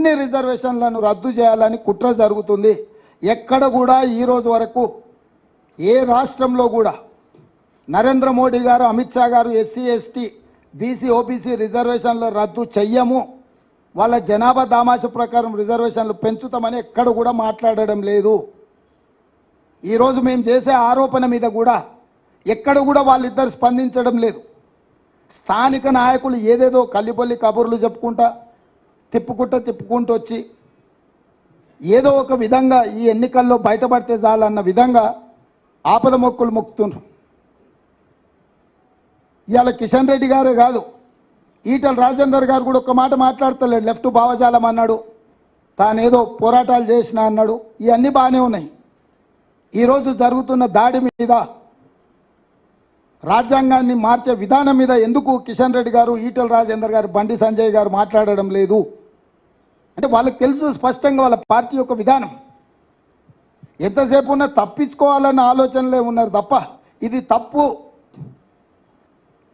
అన్ని రిజర్వేషన్లను రద్దు చేయాలని కుట్ర జరుగుతుంది. ఎక్కడ కూడా ఈ రోజు వరకు ఏ రాష్ట్రంలో కూడా నరేంద్ర మోడీ గారు అమిత్ షా గారు ఎస్సీ ఎస్టీ బీసీ ఓబీసీ రిజర్వేషన్లు రద్దు చెయ్యము. వాళ్ళ జనాభా దామాష ప్రకారం రిజర్వేషన్లు పెంచుతామని ఎక్కడ కూడా మాట్లాడడం లేదు. ఈరోజు మేము చేసే ఆరోపణ మీద కూడా ఎక్కడ కూడా వాళ్ళిద్దరు స్పందించడం లేదు. స్థానిక నాయకులు ఏదేదో కల్లిపల్లి కబుర్లు చెప్పుకుంటా తిప్పుకుంటూ తిప్పుకుంటూ వచ్చి ఏదో ఒక విధంగా ఈ ఎన్నికల్లో బయటపడితే చాలన్న విధంగా ఆపద మొక్కులు మొక్కుతున్నారు ఇవాళ కిషన్ రెడ్డి గారే కాదు ఈటల రాజేందర్ గారు కూడా ఒక మాట మాట్లాడతలేడు లెఫ్ట్ భావజాలం అన్నాడు తానేదో పోరాటాలు చేసిన అన్నాడు ఇవన్నీ బాగానే ఉన్నాయి. ఈరోజు జరుగుతున్న దాడి మీద రాజ్యాంగాన్ని మార్చే విధానం మీద ఎందుకు కిషన్ రెడ్డి గారు ఈటల రాజేందర్ గారు బండి సంజయ్ గారు మాట్లాడడం లేదు? అంటే వాళ్ళకి తెలుసు స్పష్టంగా వాళ్ళ పార్టీ యొక్క విధానం. ఎంతసేపు ఉన్నా తప్పించుకోవాలన్న ఆలోచనలే ఉన్నారు తప్ప ఇది తప్పు.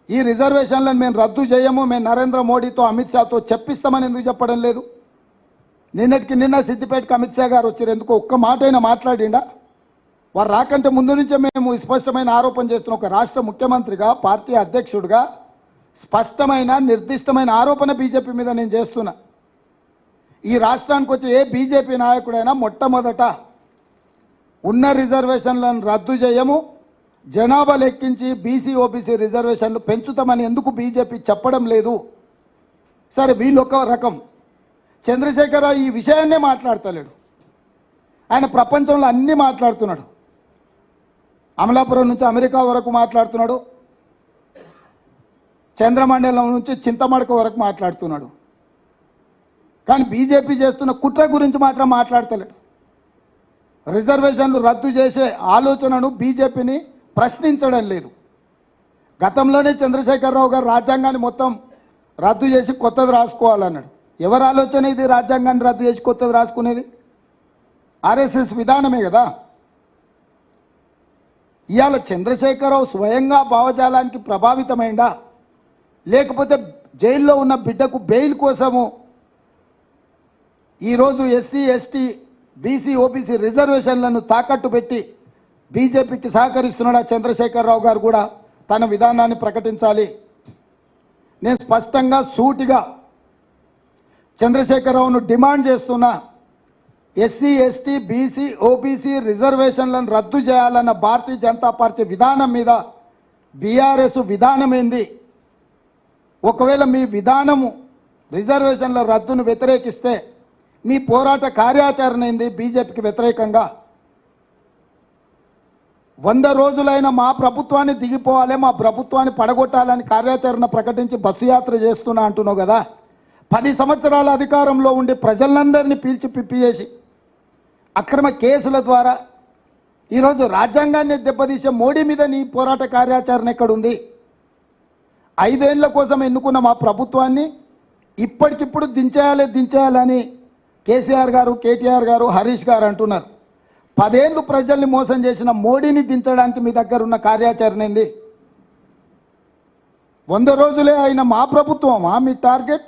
ఈ రిజర్వేషన్లను మేము రద్దు చేయము మేము నరేంద్ర మోడీతో అమిత్ షాతో చెప్పిస్తామని ఎందుకు చెప్పడం లేదు? నిన్నటికి నిన్న సిద్దిపేటకి అమిత్ షా గారు వచ్చారు ఎందుకు ఒక్క మాట అయినా మాట్లాడిండా? వారు రాకంటే ముందు నుంచే మేము స్పష్టమైన ఆరోపణ చేస్తున్న ఒక రాష్ట్ర ముఖ్యమంత్రిగా పార్టీ అధ్యక్షుడిగా స్పష్టమైన నిర్దిష్టమైన ఆరోపణ బీజేపీ మీద నేను చేస్తున్నా. ఈ రాష్ట్రానికి వచ్చే ఏ బీజేపీ నాయకుడైనా మొట్టమొదట ఉన్న రిజర్వేషన్లను రద్దు చేయము జనాభా లెక్కించి బీసీ ఓబీసీ రిజర్వేషన్లు పెంచుతామని ఎందుకు బీజేపీ చెప్పడం లేదు? సరే వీళ్ళొక్క రకం. చంద్రశేఖరరావు ఈ విషయాన్నే మాట్లాడతలేడు. ఆయన ప్రపంచంలో అన్నీ మాట్లాడుతున్నాడు. అమలాపురం నుంచి అమెరికా వరకు మాట్లాడుతున్నాడు. చంద్రమండలం నుంచి చింతమడక వరకు మాట్లాడుతున్నాడు. కానీ బీజేపీ చేస్తున్న కుట్ర గురించి మాత్రం మాట్లాడతలేడు. రిజర్వేషన్లు రద్దు చేసే ఆలోచనను బీజేపీని ప్రశ్నించడం లేదు. గతంలోనే చంద్రశేఖరరావు గారు రాజ్యాంగాన్ని మొత్తం రద్దు చేసి కొత్తది రాసుకోవాలన్నాడు. ఎవరి ఆలోచన ఇది రాజ్యాంగాన్ని రద్దు చేసి కొత్తది రాసుకునేది? ఆర్ఎస్ఎస్ విధానమే కదా. ఇవాళ చంద్రశేఖరరావు స్వయంగా భావజాలానికి ప్రభావితమైందా? లేకపోతే జైల్లో ఉన్న బిడ్డకు బెయిల్ కోసము ఈరోజు ఎస్సీ ఎస్టీ బీసీ ఓబీసీ రిజర్వేషన్లను తాకట్టు పెట్టి బీజేపీకి సహకరిస్తున్నాడా చంద్రశేఖరరావు గారు కూడా తన విధానాన్ని ప్రకటించాలి. నేను స్పష్టంగా సూటిగా చంద్రశేఖరరావును డిమాండ్ చేస్తున్నా ఎస్సీ ఎస్టీ బీసీ ఓబీసీ రిజర్వేషన్లను రద్దు చేయాలన్న భారతీయ జనతా పార్టీ విధానం మీద బీఆర్ఎస్ విధానం ఏంది? ఒకవేళ మీ విధానము రిజర్వేషన్ల రద్దును వ్యతిరేకిస్తే మీ పోరాట కార్యాచరణ ఏంది బీజేపీకి వ్యతిరేకంగా. వంద రోజులైన మా ప్రభుత్వాన్ని దిగిపోవాలి మా ప్రభుత్వాన్ని పడగొట్టాలని కార్యాచరణ ప్రకటించి బస్సు యాత్ర చేస్తున్నా అంటున్నావు కదా. పది సంవత్సరాల అధికారంలో ఉండి ప్రజలందరినీ పీల్చి పిప్పి చేసి అక్రమ కేసుల ద్వారా ఈరోజు రాజ్యాంగాన్ని దెబ్బతీసే మోడీ మీద నీ పోరాట కార్యాచరణ ఎక్కడుంది? ఐదేళ్ళ కోసం ఎన్నుకున్న మా ప్రభుత్వాన్ని ఇప్పటికిప్పుడు దించేయాలి దించేయాలని కేసీఆర్ గారు కేటీఆర్ గారు హరీష్ గారు అంటున్నారు. పదేళ్ళు ప్రజల్ని మోసం చేసిన మోడీని దించడానికి మీ దగ్గర ఉన్న కార్యాచరణ ఏంది? వంద రోజులే అయిన మా ప్రభుత్వమా మీ టార్గెట్?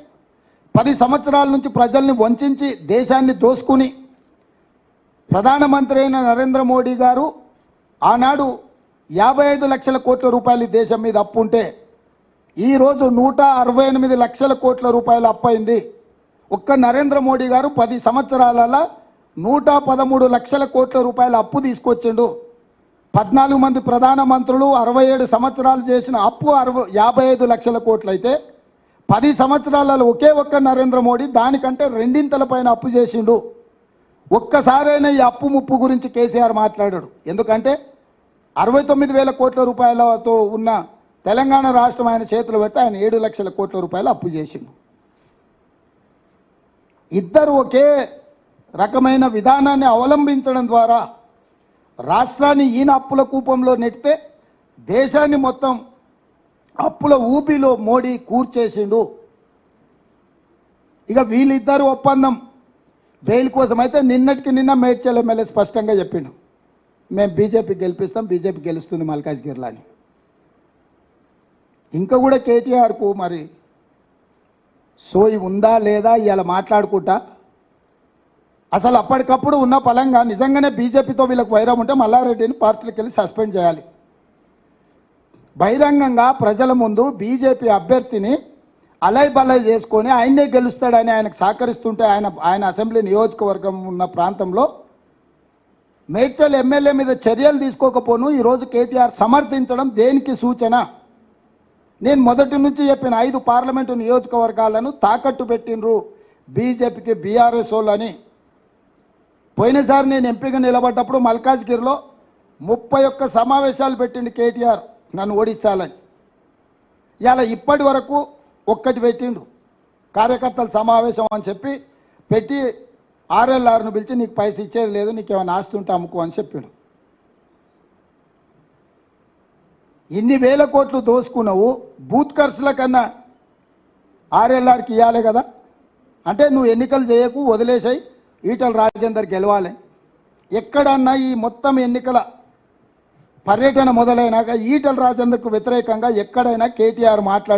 పది సంవత్సరాల నుంచి ప్రజల్ని వంచి దేశాన్ని దోసుకుని ప్రధానమంత్రి అయిన నరేంద్ర మోడీ గారు ఆనాడు యాభై ఐదు లక్షల కోట్ల రూపాయలు దేశం మీద అప్పు ఉంటే ఈరోజు నూట అరవై ఎనిమిది లక్షల కోట్ల రూపాయలు అప్పైంది ఒక్క నరేంద్ర మోడీ గారు పది సంవత్సరాలలో నూట పదమూడు లక్షల కోట్ల రూపాయల అప్పు తీసుకొచ్చిండు. పద్నాలుగు మంది ప్రధానమంత్రులు అరవై ఏడు సంవత్సరాలు చేసిన అప్పు అరవై యాభై ఐదు లక్షల కోట్లు అయితే పది సంవత్సరాలలో ఒకే ఒక్క నరేంద్ర మోడీ దానికంటే రెండింతల పైన అప్పు చేసిండు. ఒక్కసారైనా ఈ అప్పు ముప్పు గురించి కేసీఆర్ మాట్లాడాడు. ఎందుకంటే అరవై తొమ్మిది వేల కోట్ల రూపాయలతో ఉన్న తెలంగాణ రాష్ట్రం ఆయన చేతులు పెట్టి ఆయన ఏడు లక్షల కోట్ల రూపాయలు అప్పు చేసిండు. ఇద్దరు ఒకే రకమైన విధానాన్ని అవలంబించడం ద్వారా రాష్ట్రాన్ని ఈయన అప్పుల కూపంలో నెట్టితే దేశాన్ని మొత్తం అప్పుల ఊపిలో మోడీ కూర్చేసిండు. ఇక వీళ్ళిద్దరు ఒప్పందం బెయిల్ కోసం అయితే నిన్నటికి నిన్న మేడ్చల్ ఎమ్మెల్యే స్పష్టంగా చెప్పిండు. మేము బీజేపీ గెలిపిస్తాం బీజేపీ గెలుస్తుంది మల్కాజ్గిరిలో అని ఇంకా కూడా కేటీఆర్కు మరి సోయి ఉందా లేదా ఇలా మాట్లాడుకుంటా. అసలు అప్పటికప్పుడు ఉన్న పలంగా నిజంగానే బీజేపీతో వీళ్ళకి వైరం ఉంటే మల్లారెడ్డిని పార్టీలకు వెళ్ళి సస్పెండ్ చేయాలి. బహిరంగంగా ప్రజల ముందు బీజేపీ అభ్యర్థిని అలై బలై చేసుకొని ఆయనే గెలుస్తాడని ఆయనకు సహకరిస్తుంటే ఆయన ఆయన అసెంబ్లీ నియోజకవర్గం ఉన్న ప్రాంతంలో మేడ్చల్ ఎమ్మెల్యే మీద చర్యలు తీసుకోకపోను. ఈరోజు కేటీఆర్ సమర్థించడం దేనికి సూచన? నేను మొదటి నుంచి చెప్పిన ఐదు పార్లమెంటు నియోజకవర్గాలను తాకట్టు పెట్టినరు బీజేపీకి బీఆర్ఎస్ అని పోయినసారి నేను ఎంపీగా నిలబడ్డప్పుడు మల్కాజ్గిరిలో ముప్పై ఒక్క సమావేశాలు పెట్టిండు కేటీఆర్ నన్ను ఓడించాలని. ఇలా ఇప్పటి వరకు ఒక్కటి పెట్టిండు. కార్యకర్తల సమావేశం అని చెప్పి పెట్టి ఆర్ఎల్ఆర్ను పిలిచి నీకు పైసలు ఇచ్చేది లేదు నీకు ఏమైనా ఆస్తి ఉంటే అమ్ముకో అని చెప్పిండు. ఇన్ని వేల కోట్లు దోసుకున్నావు బూత్ ఖర్చుల కన్నా ఆర్ఎల్ఆర్కి ఇవ్వాలి కదా. అంటే నువ్వు ఎన్నికలు చేయకు వదిలేసాయి ఈటల రాజేందర్ గెలవాలి. ఎక్కడన్నా ఈ మొత్తం ఎన్నికల పర్యటన మొదలైనాక ఈటల రాజేందర్కు వ్యతిరేకంగా ఎక్కడైనా కేటీఆర్ మాట్లాడి